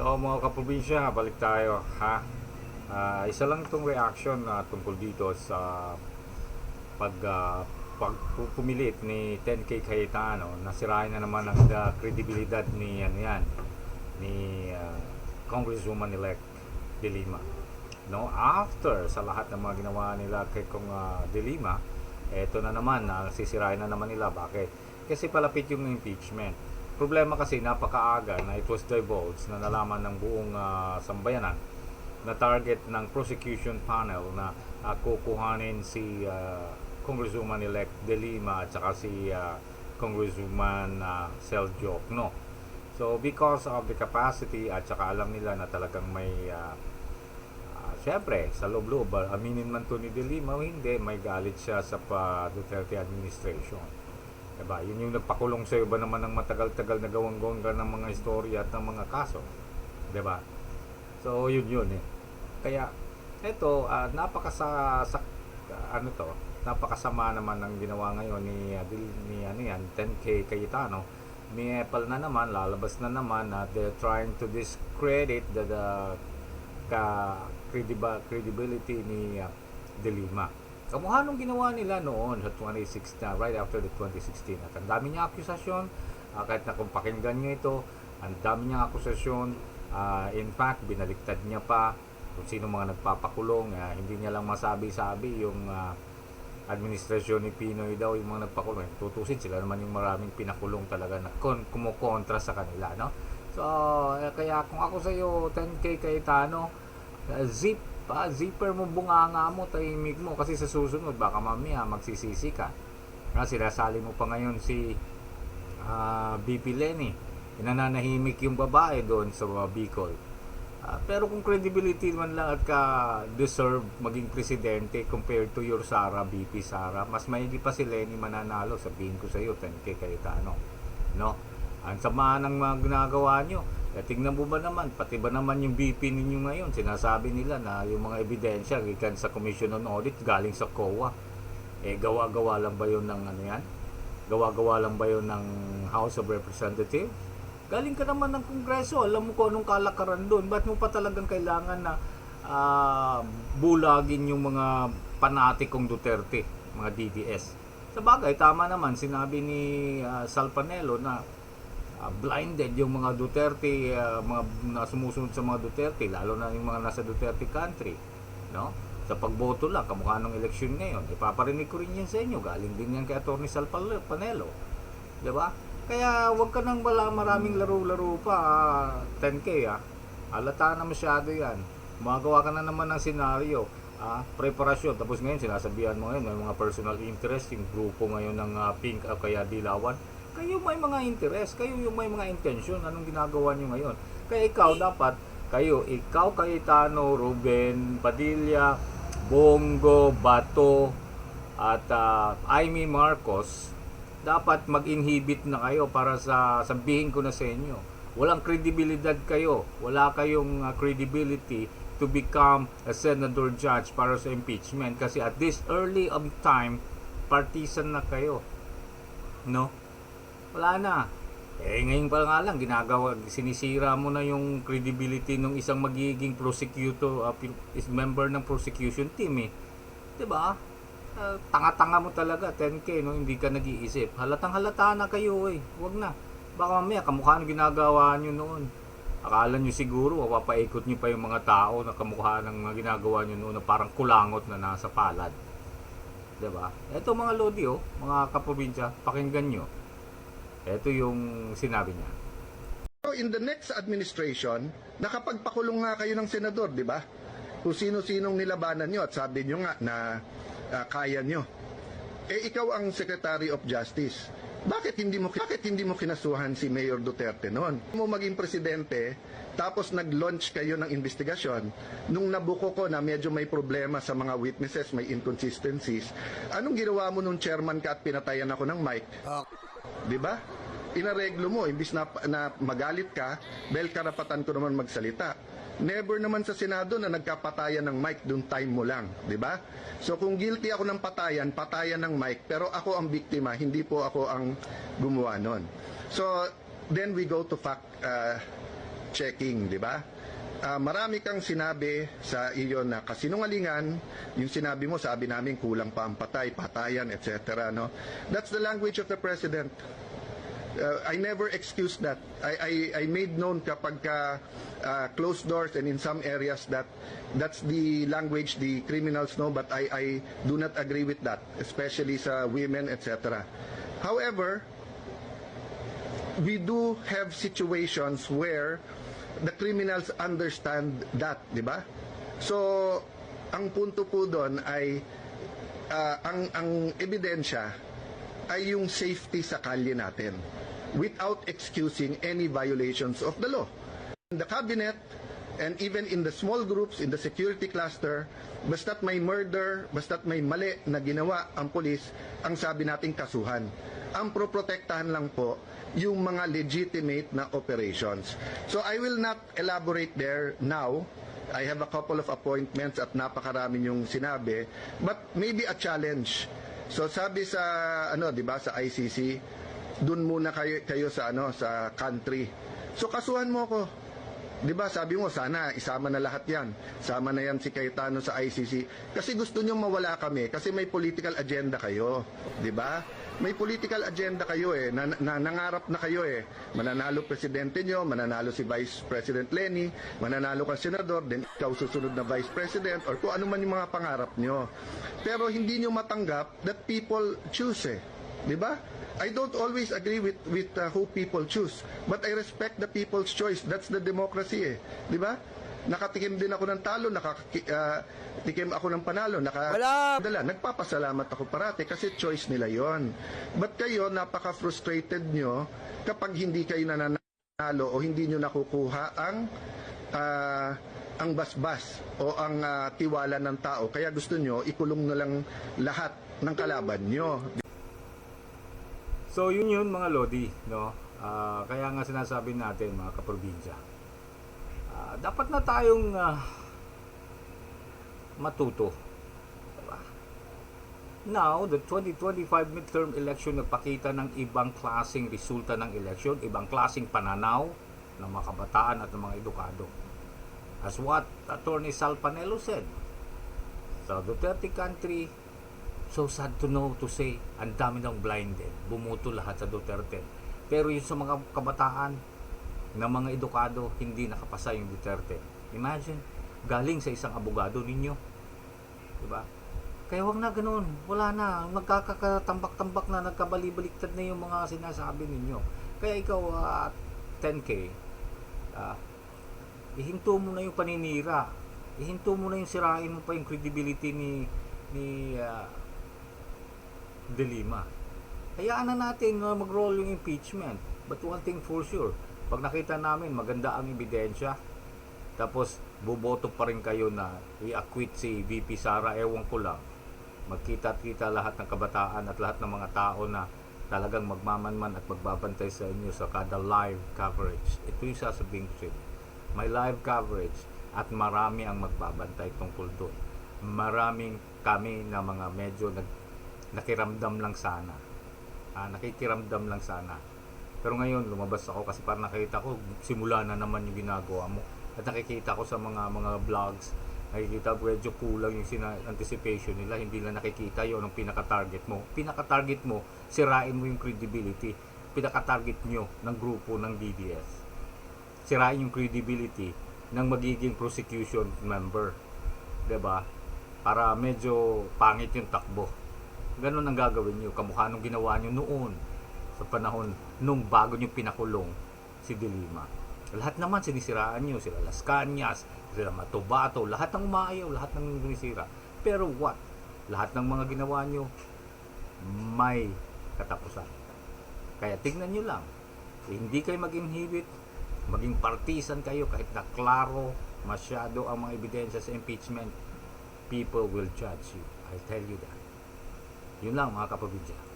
So mga kaprobinsya, balik tayo ha. Ah, isa lang itong reaction na tungkol dito sa pag ah, pag pu- pumilit ni 10K Cayetano nasirain na naman ang ah, kredibilidad ni ano yan ni ah, Congresswoman elect De Lima. No, after sa lahat ng mga ginawa nila kay Kong ah, De Lima, eto na naman na sisirain na naman nila bakit? Kasi palapit yung impeachment. Problema kasi napakaaga na it was divulged na nalaman ng buong ah, sambayanan na target ng prosecution panel na uh, kukuhanin si uh, Congresswoman-elect De Lima at saka si uh, Congresswoman uh, Sel Jokno. So because of the capacity at saka alam nila na talagang may uh, uh, syempre sa loob-loob uh, aminin man to ni De o hindi may galit siya sa pa Duterte administration. Diba? Yun yung nagpakulong sa ba naman ng matagal-tagal na gawang-gawang ng mga istorya at ng mga kaso. Diba? So, yun yun eh. Kaya, eto, ah, napakasa, sa, ah, ano to, napakasama naman ang ginawa ngayon ni, Dil- ni ano yan, 10K Cayetano. May Apple na naman, lalabas na naman na they're trying to discredit the, the ka credibility ni ah, De Lima. Kamukha nung ginawa nila noon sa 2016, na, right after the 2016. At ang dami niya akusasyon, ah, kahit na kung pakinggan nyo ito, ang dami niyang akusasyon, Ah, in fact, binaliktad niya pa kung sino mga nagpapakulong. Ah, hindi niya lang masabi-sabi yung ah, administrasyon ni Pinoy daw yung mga nagpakulong. Tutusin sila naman yung maraming pinakulong talaga na kon kumukontra sa kanila. No? So, eh, kaya kung ako sa iyo 10K Cayetano, ah, zip pa, zipper mo bunganga mo, tahimik mo. Kasi sa susunod, baka mamaya magsisisi ka. Na, sinasali mo pa ngayon si ah, BP Lenny nananahimik yung babae doon sa mga Bicol. Ah, pero kung credibility man lang at ka deserve maging presidente compared to your Sara, BP Sara, mas maigi pa si Lenny mananalo, sabihin ko sa iyo, 10K Cayetano. No? Ang sama ng mga ginagawa nyo. Eh, tingnan mo ba naman, pati ba naman yung BP ninyo ngayon, sinasabi nila na yung mga ebidensya gikan sa Commission on Audit galing sa COA. Eh, gawa-gawa lang ba yun ng ano yan? Gawa-gawa lang ba yun ng House of Representatives? Galing ka naman ng Kongreso, alam mo kung anong kalakaran doon. Ba't mo pa talagang kailangan na ah, bulagin yung mga panatikong Duterte, mga DDS? Sa bagay, tama naman, sinabi ni ah, Sal Panelo na ah, blinded yung mga Duterte, ah, mga na sumusunod sa mga Duterte, lalo na yung mga nasa Duterte country. No? Sa pagboto lang, kamukha ng eleksyon ngayon, ipaparinig ko rin yan sa inyo. Galing din yan kay Atty. Sal Panelo. 'Di ba? Kaya wag ka nang wala maraming laro-laro pa, ah, 10k ah. Halata na masyado 'yan. Magawa ka na naman ng senaryo, ah, preparasyon. Tapos ngayon sinasabihan mo ngayon may mga personal interest yung grupo ngayon ng ah, Pink o kaya Dilawan. Kayo may mga interest, kayo yung may mga intention, anong ginagawa niyo ngayon? Kaya ikaw dapat kayo, ikaw Cayetano, Ruben, Padilla, Bongo, Bato, at uh, Amy Marcos, dapat mag-inhibit na kayo para sa sabihin ko na sa inyo. Walang kredibilidad kayo. Wala kayong uh, credibility to become a senator judge para sa impeachment kasi at this early of time partisan na kayo. No? Wala na. Eh ngayon pa nga lang ginagawa sinisira mo na yung credibility ng isang magiging prosecutor uh, is member ng prosecution team eh. 'Di ba? Uh, tanga-tanga mo talaga 10k no hindi ka nag-iisip. Halatang halata na kayo eh. Huwag na. Baka mamaya kamukha ng ginagawa nyo noon. Akala nyo siguro mapapaikot nyo pa yung mga tao na kamukha ng ginagawa nyo noon na parang kulangot na nasa palad. 'Di ba? Ito mga lodi oh, mga kaprobinsya, pakinggan nyo. Ito yung sinabi niya. So in the next administration, nakapagpakulong nga kayo ng senador, di ba? Kung sino-sinong nilabanan nyo at sabi nyo nga na ah, kaya nyo. Eh ikaw ang Secretary of Justice. Bakit hindi mo bakit hindi mo kinasuhan si Mayor Duterte noon? Mo maging presidente tapos nag-launch kayo ng investigasyon nung nabuko ko na medyo may problema sa mga witnesses, may inconsistencies. Anong ginawa mo nung chairman ka at pinatayan ako ng mic? 'Di ba? Inareglo mo imbis na, na magalit ka dahil karapatan ko naman magsalita. Never naman sa Senado na nagkapatayan ng mic doon time mo lang, 'di ba? So kung guilty ako ng patayan, patayan ng mic, pero ako ang biktima, hindi po ako ang gumawa noon. So then we go to fact uh, checking, di ba? Ah, marami kang sinabi sa iyo na kasinungalingan, yung sinabi mo, sabi namin kulang pa ang patay, patayan, etc. No? That's the language of the President. Uh, I never excuse that. I, I, I made known kapag ka, uh, closed doors and in some areas that that's the language the criminals know, but I, I do not agree with that, especially sa women, etc. However, we do have situations where the criminals understand that, di ba? So, ang punto po doon ay ah, ang ang ebidensya ay yung safety sa kalye natin without excusing any violations of the law. The cabinet and even in the small groups in the security cluster, basta't may murder, basta't may mali na ginawa ang pulis, ang sabi nating kasuhan. Ang proprotektahan lang po yung mga legitimate na operations. So I will not elaborate there now. I have a couple of appointments at napakarami yung sinabi, but maybe a challenge. So sabi sa ano, 'di ba, sa ICC, dun muna kayo kayo sa ano, sa country. So kasuhan mo ko. 'Di ba? Sabi mo sana isama na lahat 'yan. Sama na 'yan si Cayetano sa ICC kasi gusto niyo mawala kami kasi may political agenda kayo, 'di ba? May political agenda kayo eh. Na, na- nangarap na kayo eh. Mananalo presidente nyo, mananalo si Vice President Lenny, mananalo ka senador, then ikaw susunod na Vice President or kung ano man yung mga pangarap nyo. Pero hindi nyo matanggap that people choose eh. 'Di ba? I don't always agree with with uh, who people choose, but I respect the people's choice. That's the democracy eh. 'Di ba? Nakatikim din ako ng talo, nakatikim ako ng panalo, naka Wala. Dala, nagpapasalamat ako parati kasi choice nila yon. But kayo, napaka-frustrated nyo kapag hindi kayo nananalo o hindi nyo nakukuha ang ah, ang basbas o ang ah, tiwala ng tao. Kaya gusto nyo, ikulong na lang lahat ng kalaban nyo. So yun yun mga Lodi, no? Ah, kaya nga sinasabi natin mga kaprobinsya. ah, dapat na tayong ah, matuto. Diba? Now, the 2025 midterm election nagpakita ng ibang klasing resulta ng election, ibang klasing pananaw ng mga kabataan at ng mga edukado. As what Attorney Sal Panelo said, sa Duterte country, So sad to know to say, ang dami nang blinded. Bumuto lahat sa Duterte. Pero yung sa mga kabataan, na mga edukado, hindi nakapasa yung Duterte. Imagine, galing sa isang abogado ninyo. Diba? Kaya wag na ganun. Wala na. Nagkakatambak-tambak na, nagkabalibaliktad na yung mga sinasabi ninyo. Kaya ikaw, ah, 10K, ah, ihinto mo na yung paninira. Ihinto mo na yung sirain mo pa yung credibility ni ni ah, De Lima. Hayaan na natin na mag-roll yung impeachment. But one thing for sure, pag nakita namin maganda ang ebidensya, tapos boboto pa rin kayo na i-acquit si VP Sara, ewan ko lang. Magkita-kita lahat ng kabataan at lahat ng mga tao na talagang magmamanman at magbabantay sa inyo sa kada live coverage. Ito yung sasabihin ko sa inyo. May live coverage at marami ang magbabantay tungkol doon. Maraming kami na mga medyo nag, nakiramdam lang sana. Ah, nakikiramdam lang sana. Pero ngayon, lumabas ako kasi parang nakita ko, simula na naman yung ginagawa mo. At nakikita ko sa mga mga vlogs, nakikita medyo kulang yung sina anticipation nila. Hindi na nakikita yun ang pinaka-target mo. Pinaka-target mo, sirain mo yung credibility. Pinaka-target nyo ng grupo ng DDS. Sirain yung credibility ng magiging prosecution member. ba? Para medyo pangit yung takbo. Ganun ang gagawin nyo. Kamukha nung ginawa nyo noon sa panahon nung bago nyo pinakulong si Dilima. Lahat naman sinisiraan nyo. Sila Las Cañas, sila Matubato, lahat ng umaayaw, lahat ng sinisira. Pero what? Lahat ng mga ginawa nyo may katapusan. Kaya tignan nyo lang. Hindi kayo mag-inhibit, maging partisan kayo kahit na klaro masyado ang mga ebidensya sa impeachment, people will judge you. I tell you that. Yun lang mga kapabidya.